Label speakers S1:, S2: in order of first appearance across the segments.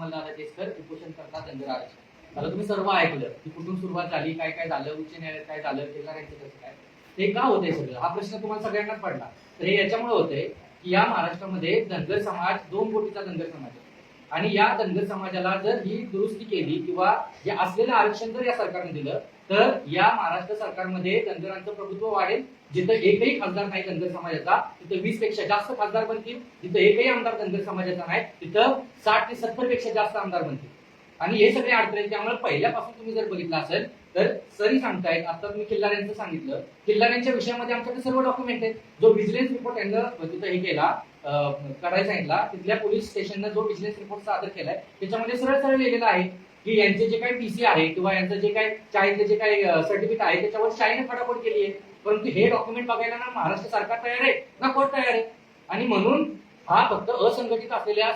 S1: विमल केसकर उपोषण करतात धनगर आरक्षण आता तुम्ही सर्व ऐकलं की कुठून सुरुवात झाली काय काय झालं उच्च न्यायालयात काय झालं केंद्रांचं कसं काय? ते का होतंय सगळं? हा प्रश्न तुम्हाला सगळ्यांनाच पडला. तर हे याच्यामुळे होतंय की या महाराष्ट्रामध्ये धनगर समाज दोन कोटीचा धनगर समाज आहे. आणि या धनगर समाजाला जर ही दुरुस्ती केली किंवा जे असलेलं आरक्षण जर या सरकारने दिलं तर या महाराष्ट्र सरकारमध्ये धनगरांचं प्रभुत्व वाढेल. जिथं एकही खासदार नाही धनगर समाजाचा तिथं वीसपेक्षा जास्त खासदार बनतील. जिथं एकही आमदार धनगर समाजाचा नाही तिथं साठ ते सत्तरपेक्षा जास्त आमदार बनतील. आणि हे सगळे अडथळे त्यामुळे पहिल्यापासून तुम्ही जर बघितलं असेल तर सरी सांगतायत. आता तुम्ही किल्लाऱ्यांचं सांगितलं. किल्लाऱ्यांच्या विषयामध्ये आमच्याकडे सर्व डॉक्युमेंट आहेत. जो व्हिजिलन्स रिपोर्ट यांना तिथं हे केला करायला सांगितला तिथल्या पोलीस स्टेशननं जो बिझनेस रिपोर्ट सादर केलाय त्याच्यामध्ये सरळ सरळ लिहिलेलं आहे की यांचे जे काही पीसी आहे किंवा यांचं जे काही चाळीतले जे काही सर्टिफिकेट आहे त्याच्यावर शाईने फटाफट केली आहे परंतु हे डॉक्युमेंट बघायला ना महाराष्ट्र सरकार तयार आहे ना कोर्ट तयार आहे. आणि म्हणून हा फक्त असंघटित असलेल्या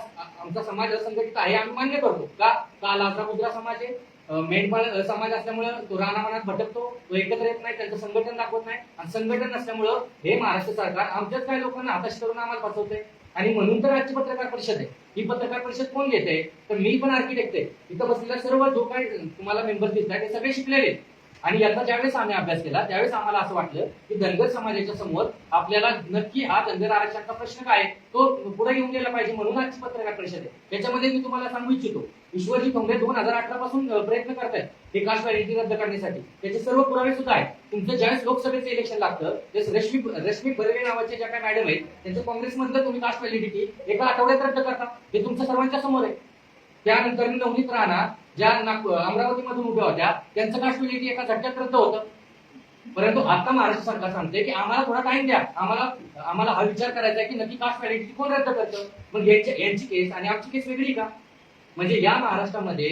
S1: आमचा समाज असंघटित आहे आम्ही मान्य करतो. का का लाजरा मुद्रा समाज आहे? मेंढपाळ समाज असल्यामुळं तो रानामानात भटकतो तो एकत्र येत नाही त्यांचं संघटन दाखवत नाही. आणि संघटन नसल्यामुळं हे महाराष्ट्र सरकार आमच्याच काही लोकांना हाताशी करून आम्हाला फसवते आणि म्हणून तर आजची पत्रकार परिषद आहे. ही पत्रकार परिषद कोण घेते? तर मी पण आर्किटेक्ट आहे. इथं बसलेला सर्व जो काही तुम्हाला मेंबर दिसतात ते सगळे शिकलेले आहेत. आणि याचा ज्यावेळेस आम्ही अभ्यास केला त्यावेळेस आम्हाला असं वाटलं की धनगर समाजाच्या समोर आपल्याला नक्की हा धनगर आरक्षणाचा प्रश्न काय तो पुढे घेऊन गेला पाहिजे म्हणून आजची पत्रकार परिषद आहे. त्याच्यामध्ये मी तुम्हाला सांगू इच्छितो ईश्वरजी ठोंबरे दोन हजार अठरा पासून प्रयत्न करतायत हे कास्ट व्हॅलिडिटी रद्द करण्यासाठी. त्याचे सर्व पुरावे सुद्धा आहेत. तुमचं ज्यावेळेस लोकसभेचं इलेक्शन लागतं त्यावेळेस रश्मी रश्मी बर्वे नावाचे ज्या काही मॅडम आहेत त्यांचं काँग्रेसमधलं तुम्ही कास्ट व्हॅलिडिटी एका आठवड्यात रद्द करता. हे तुमच्या सर्वांच्या समोर आहे. त्यानंतर नवनीत राणा ज्या अमरावतीमधून उभ्या होत्या त्यांचं कास्ट एका झटक्यात रद्द होतं. परंतु आता महाराष्ट्र सरकार सांगते की आम्हाला थोडा टाइम द्या. आम्हाला आम्हाला हा विचार करायचा आहे की नक्की कास्ट व्हॅलिडिटी कोण रद्द करतं? मग यांची यांची केस आणि आमची केस वेगळी का? म्हणजे या महाराष्ट्रामध्ये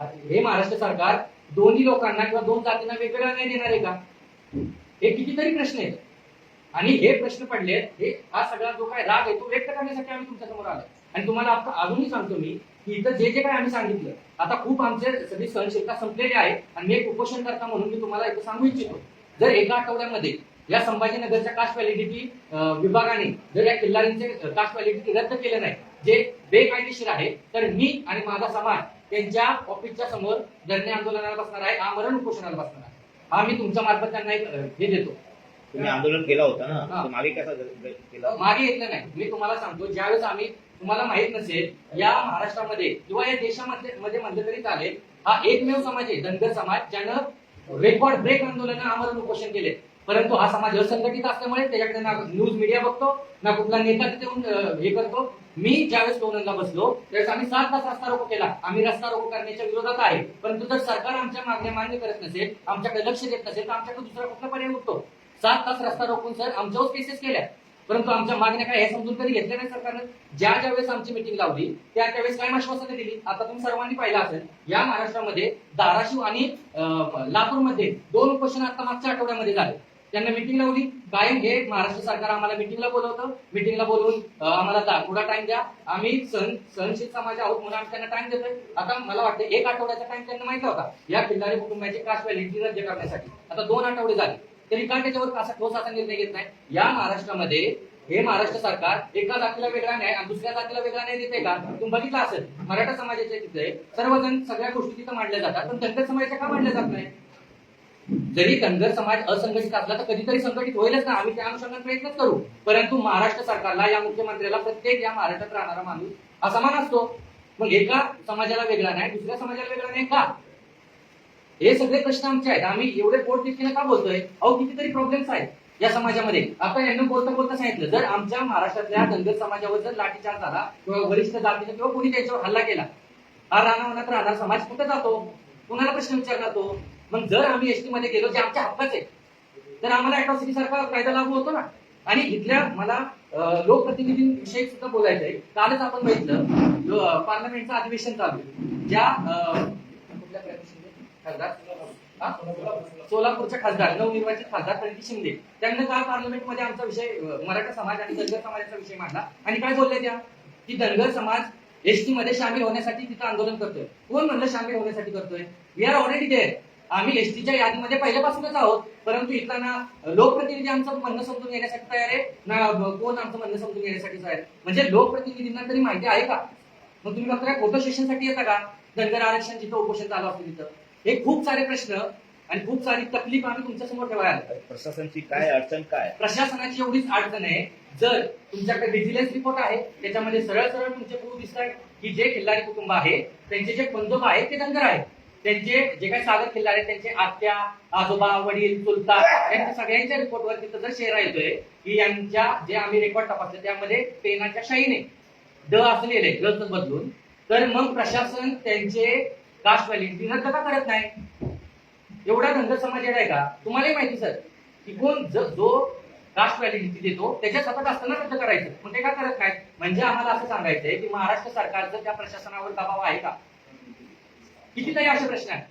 S1: हे महाराष्ट्र सरकार दोन्ही लोकांना किंवा दोन जातींना वेगवेगळा नाही देणार आहे का? हे कितीतरी प्रश्न आहेत. आणि हे प्रश्न पडले हे हा सगळा जो काय राग आहे तो व्यक्त करण्यासाठी आम्ही तुमच्यासमोर आलो आणि तुम्हाला आता अजूनही सांगतो मी की इथं जे जे काय आम्ही सांगितलं आता खूप आमचे सगळी सहनशीलता संपलेली आहे आणि मी एक उपोषण करता म्हणून मी तुम्हाला इथं सांगू इच्छितो. जर एका आठवड्यामध्ये या संभाजीनगरच्या कास्ट व्हॅलिडिटी विभागाने जर या किल्लारींचे कास्ट व्हॅलिडिटी रद्द केलं नाही जे बेकायदेशीर आहे तर मी आणि माझा समाज त्यांच्या ऑफिसच्या समोर धरणे आंदोलनाला बसणार आहे आमरण उपोषणाला बसणार आहे. हा मी तुमच्या मार्फत त्यांना एक हे देतो.
S2: तुम्ही आंदोलन केला होता ना. तर मागे कसा ग- ग- केला
S1: मागे येतलं नाही. मी तुम्हाला सांगतो ज्यावेळेस आम्ही तुम्हाला माहीत नसेल या महाराष्ट्रामध्ये किंवा या देशामध्ये मध्ये म्हणलं तरी चालेल हा एकमेव समाज आहे धनगर समाज ज्यानं रेकॉर्ड ब्रेक आंदोलन आमरण उपोषण केले. परंतु हा समाज असंघटित असल्यामुळे त्याच्याकडे ना न्यूज मीडिया बघतो ना कुठला नेता तिथे येऊन अं, हे करतो. मी ज्यावेळेस लोणंदला बसलो त्यावेळेस आम्ही सात तास रस्ता रोको केला. आम्ही रस्ता रोको करण्याच्या विरोधात आहे. परंतु जर सरकार आमच्या मागण्या मान्य करत नसेल आमच्याकडे लक्ष देत नसेल तर आमच्याकडे दुसरा कुठला पर्याय उठतो सात तास रस्ता रोखून सर आमच्यावर केसेस केल्या. परंतु आमच्या मागण्या काय हे समजून कधी घेतल्या नाही सरकारनं? ज्या ज्या वेळेस आमची मिटिंग लावली त्या त्यावेळेस काय आश्वासनं दिली? आता तुम्ही सर्वांनी पाहिलं असेल या महाराष्ट्रामध्ये धाराशिव आणि लातूरमध्ये दोन उपोषण आता मागच्या आठवड्यामध्ये झाले. त्यांना मिटिंग लावली. कायम हे महाराष्ट्र सरकार आम्हाला मिटिंगला बोलवतं. मिटिंगला बोलवून आम्हाला थोडा टाइम द्या. आम्ही सण सहनशील समाज आहोत म्हणून आम्ही त्यांना टाइम देतोय. आता मला वाटतं एक आठवड्याचा टाइम त्यांना माहिती होता. या खिल्लारी कुटुंबाची कास्ट व्हॅलिडिटी रद्द करण्यासाठी. आता दोन आठवडे झाले. तरी का त्याच्यावर असा ठोस असा निर्णय घेत नाही? या महाराष्ट्रामध्ये हे महाराष्ट्र सरकार एका जातीला वेगळा न्याय आणि दुसऱ्या जातीला वेगळा न्याय देते का? तुम्ही बघितलं असेल मराठा समाजाच्या तिथे सर्वजण सगळ्या गोष्टी तिथं मांडल्या जातात पण धनगर समाजाच्या का मांडल्या जात नाही? जरी धनगर समाज असंघटित असला तर कधीतरी संघटित होईलच ना आम्ही त्या अनुषंगाने प्रयत्नच करू. परंतु महाराष्ट्र सरकारला या मुख्यमंत्र्याला प्रत्येक या महाराष्ट्रात राहणारा माणूस असमान असतो. मग एका समाजाला वेगळा नाही दुसऱ्या समाजाला वेगळा नाही का? हे सगळे प्रश्न आमचे आहेत. आम्ही एवढे पोट तितकीने का बोलतोय? अहो कितीतरी प्रॉब्लेम्स आहेत या समाजामध्ये. आता यांना बोलता बोलता सांगितलं जर आमच्या महाराष्ट्रातल्या धनगर समाजावर जर लाठीचार्ज झाला किंवा वरिष्ठ जातीने किंवा कोणी त्यांच्यावर हल्ला केला हा राहणार राहणार समाज कुठे जातो? कुणाला प्रश्न विचारला तो? मग जर आम्ही एसटी मध्ये गेलो जे आमच्या हक्काचे तर आम्हाला अॅट्रॉसिटी सारखा कायदा लागू होतो ना? आणि इथल्या मला लोकप्रतिनिधींविषयी सुद्धा बोलायचं आहे कालच आपण बघितलं पार्लमेंटचं अधिवेशन चालू ज्या अं, कुठल्या प्रदेशाचे? खासदार हा? सोलापूरच्या खासदार नवनिर्वाचित खासदार प्रणिती शिंदे. त्यांना काल पार्लमेंटमध्ये आमचा विषय मराठा समाज आणि धनगर समाजाचा विषय मांडला. आणि काय बोलले त्या? की धनगर समाज एसटी मध्ये सामील होण्यासाठी तिथं आंदोलन करतोय. कोण म्हणलं सामील होण्यासाठी करतोय? वी आर ऑलरेडी देअर आम्ही एसटीच्या यादीमध्ये पहिल्यापासूनच आहोत परंतु इथं ना लोकप्रतिनिधी आमचं म्हणणं समजून घेण्यासाठी तयार आहे ना कोण आमचं म्हणणं समजून घेण्यासाठी तयार आहे? म्हणजे लोकप्रतिनिधींना तरी माहिती आहे का? मग तुम्ही फक्त काय फोटो सेशनसाठी येता का? धनगर आरक्षण जिथं उपोषण चालू असतं तिथं. हे खूप सारे प्रश्न आणि खूप सारी तकलीफ आम्ही तुमच्यासमोर ठेवायला.
S2: प्रशासनची काय अडचण काय?
S1: प्रशासनाची एवढीच अडचण आहे. जर तुमच्याकडे विजिलन्स रिपोर्ट आहे त्याच्यामध्ये सरळ सरळ तुमचे पूर्व दिसत आहे की जे खिल्लारी कुटुंब आहे त्यांचे जे पंजोबा आहेत ते धनगर आहेत. त्यांचे जे काही सागर आहेत त्यांचे आत्या आजोबा वडील चुलता यांच्या सगळ्यांच्या रिपोर्टवर तिथं जर शेरा येतोय की यांच्या जे आम्ही रेकॉर्ड तपासले त्यामध्ये पेनाच्या शाईने ड असं लिहिलंय ग्रंथ बदलून तर मग प्रशासन त्यांचे कास्ट व्हॅलिडिटी रद्द का करत नाही? एवढा धनगर समाज येणार आहे का? तुम्हालाही माहिती सर की कोण जो कास्ट व्हॅलिडिटी देतो त्याच्या सतत असताना रद्द करायचं. पण ते का करत काय म्हणजे आम्हाला असं सांगायचंय की महाराष्ट्र सरकारचं त्या प्रशासनावर दबाव आहे का? कितीतरी असे प्रश्न आहेत.